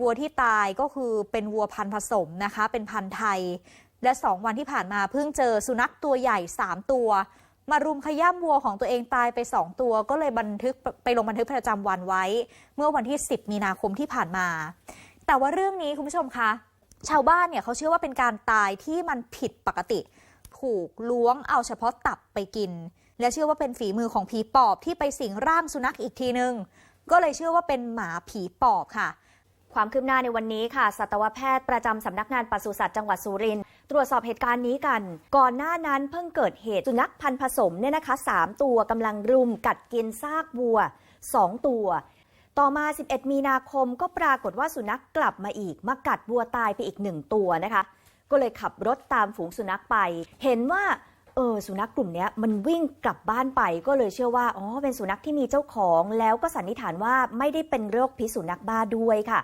วัวที่ตายก็คือเป็นวัวพันธุ์ผสมนะคะ เป็นพันธุ์ไทย และสองวันที่ผ่านมาเพิ่งเจอสุนัขตัวใหญ่ 3 ตัว มารุมขย้ำวัวของตัวเองตายไป 2 ตัว ก็เลยบันทึกไปลงบันทึกประจำวันไว้ เมื่อวันที่ 10 มีนาคมที่ผ่านมา แต่ว่าเรื่องนี้คุณผู้ชมคะชาวบ้านเนี่ยเขาเชื่อว่าเป็นการตายที่มันผิดปกติ ถูกล้วงเอาเฉพาะตับไปกิน และเชื่อว่าเป็นฝีมือของผีปอบที่ไปสิงร่างสุนัขอีกทีนึงก็เลยเชื่อว่าเป็นหมาผีปอบค่ะ ความคืบหน้าในวันนี้ค่ะ สัตวแพทย์ประจำสำนักงานปศุสัตว์จังหวัดสุรินทร์ตรวจสอบเหตุการณ์นี้กัน ก่อนหน้านั้นเพิ่งเกิดเหตุสุนัขพันธุ์ผสมเนี่ยนะคะ 3 ตัวกำลังรุมกัดกินซากวัว 2 ตัว ต่อมา 11 มีนาคมก็ปรากฏว่าสุนัขกลับมาอีก มากัดวัวตายไปอีกหนึ่งตัวนะคะ ก็เลยขับรถตามฝูงสุนัขไป เห็นว่าเออสุนัขกลุ่มนี้มันวิ่งกลับบ้านไปก็เลยเชื่อว่าอ๋อเป็นสุนัขที่มีเจ้าของ แล้วก็สันนิษฐานว่าไม่ได้เป็นโรคพิษสุนัขบ้าด้วยค่ะ